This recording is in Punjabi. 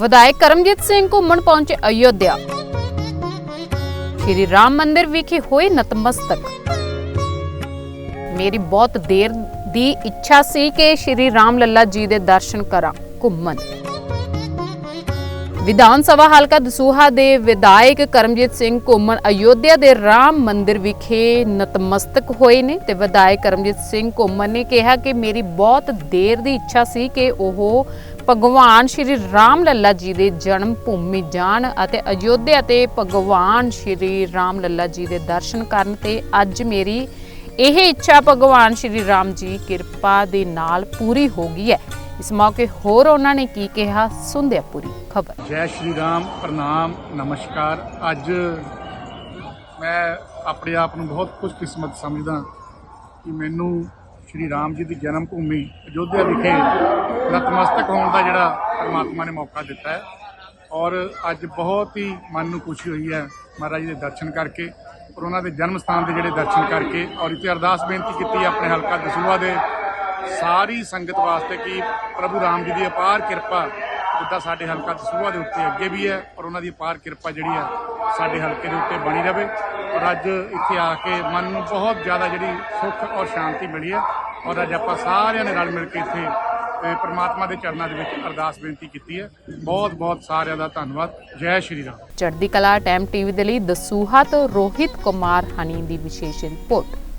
ਵਿਧਾਇਕ ਕਰਮਜੀਤ ਸਿੰਘ ਘੁੰਮਣ ਪਹੁੰਚੇ ਅਯੋਧਿਆ। ਸ਼੍ਰੀ ਰਾਮ ਮੰਦਿਰ ਵਿਖੇ ਹੋਏ ਨਤਮਸਤਕ। ਮੇਰੀ ਬਹੁਤ ਦੇਰ ਦੀ ਇੱਛਾ ਸੀ ਕਿ ਸ਼੍ਰੀ ਰਾਮ ਲੱਲਾ ਜੀ ਦੇ ਦਰਸ਼ਨ ਕਰਾਂ ਘੁੰਮਣ। ਵਿਧਾਨ ਸਭਾ ਹਲਕਾ ਦਸੂਹਾ ਦੇ ਵਿਧਾਇਕ ਕਰਮਜੀਤ ਸਿੰਘ ਘੁੰਮਣ ਅਯੋਧਿਆ ਦੇ ਰਾਮ ਮੰਦਿਰ ਵਿਖੇ ਨਤਮਸਤਕ ਹੋਏ ਨੇ ਤੇ ਵਿਧਾਇਕ ਕਰਮਜੀਤ ਸਿੰਘ ਘੁੰਮਣ ਨੇ ਕਿਹਾ ਕਿ ਮੇਰੀ ਬਹੁਤ ਦੇਰ ਦੀ ਇੱਛਾ ਸੀ ਕਿ ਉਹ ਭਗਵਾਨ ਸ਼੍ਰੀ ਰਾਮ ਲੱਲਾ ਜੀ ਦੇ ਜਨਮ ਭੂਮੀ ਜਾਣ ਅਤੇ ਅਯੋਧਿਆ ਤੇ ਭਗਵਾਨ ਸ਼੍ਰੀ ਰਾਮ ਲੱਲਾ ਜੀ ਦੇ ਦਰਸ਼ਨ ਕਰਨ ਤੇ ਅੱਜ ਮੇਰੀ ਇਹ ਇੱਛਾ ਭਗਵਾਨ ਸ਼੍ਰੀ ਰਾਮ ਜੀ ਕਿਰਪਾ ਦੇ ਨਾਲ ਪੂਰੀ ਹੋ ਗਈ ਹੈ। ਇਸ ਮੌਕੇ ਹੋਰ ਉਹਨਾਂ ਨੇ ਕੀ ਕਿਹਾ, ਸੁਣਦੇ ਪੂਰੀ ਖਬਰ। ਜੈ ਸ਼੍ਰੀ ਰਾਮ, ਪ੍ਰਣਾਮ, ਨਮਸਕਾਰ। ਅੱਜ ਮੈਂ ਆਪਣੇ ਆਪ ਨੂੰ ਬਹੁਤ ਖੁਸ਼ਕਿਸਮਤ ਸਮਝਦਾ ਕਿ ਮੈਨੂੰ ਸ਼੍ਰੀ ਰਾਮ ਜੀ ਦੀ ਜਨਮ ਭੂਮੀ ਅਯੋਧਿਆ ਵਿਖੇ ਨਤਮਸਤਕ ਹੋਣ ਦਾ ਜਿਹੜਾ ਪਰਮਾਤਮਾ ਨੇ ਮੌਕਾ ਦਿੱਤਾ ਹੈ। ਔਰ ਅੱਜ ਬਹੁਤ ਹੀ ਮਨ ਨੂੰ ਖੁਸ਼ੀ ਹੋਈ ਹੈ ਮਹਾਰਾਜ ਜੀ ਦੇ ਦਰਸ਼ਨ ਕਰਕੇ ਔਰ ਉਹਨਾਂ ਦੇ ਜਨਮ ਸਥਾਨ ਦੇ ਜਿਹੜੇ ਦਰਸ਼ਨ ਕਰਕੇ ਔਰ ਇੱਥੇ ਅਰਦਾਸ ਬੇਨਤੀ ਕੀਤੀ ਆਪਣੇ ਹਲਕਾ ਦਸੂਹਾ ਦੇ ਸਾਰੀ ਸੰਗਤ ਵਾਸਤੇ ਕਿ ਪ੍ਰਭੂ ਰਾਮ ਜੀ ਦੀ ਅਪਾਰ ਕਿਰਪਾ ਜਿੱਦਾਂ ਸਾਡੇ ਹਲਕਾ ਦਸੂਹਾ ਦੇ ਉੱਤੇ ਅੱਗੇ ਵੀ ਹੈ ਔਰ ਉਹਨਾਂ ਦੀ ਅਪਾਰ ਕਿਰਪਾ ਜਿਹੜੀ ਹੈ ਸਾਡੇ ਹਲਕੇ ਦੇ ਉੱਤੇ ਬਣੀ ਰਵੇ। ਔਰ ਅੱਜ ਇੱਥੇ ਆ ਕੇ ਮਨ ਨੂੰ ਬਹੁਤ ਜ਼ਿਆਦਾ ਜਿਹੜੀ ਸੁੱਖ ਔਰ ਸ਼ਾਂਤੀ ਮਿਲੀ ਹੈ। ਔਰ ਅੱਜ ਆਪਾਂ ਸਾਰਿਆਂ ਨੇ ਰਲ ਮਿਲ ਕੇ ਇੱਥੇ ਪਰਮਾਤਮਾ ਦੇ ਚਰਨਾਂ ਦੇ ਵਿੱਚ ਅਰਦਾਸ ਬੇਨਤੀ ਕੀਤੀ ਹੈ। ਬਹੁਤ ਬਹੁਤ ਸਾਰਿਆਂ ਦਾ ਧੰਨਵਾਦ। ਜੈ ਸ਼੍ਰੀ ਰਾਮ। ਚੜ੍ਹਦੀ ਕਲਾ ਟਾਈਮ ਟੀਵੀ ਦੇ ਲਈ ਦਸੂਹਾ ਤੋਂ ਰੋਹਿਤ ਕੁਮਾਰ ਹਨੀ ਦੀ ਵਿਸ਼ੇਸ਼ ਰਿਪੋਰਟ।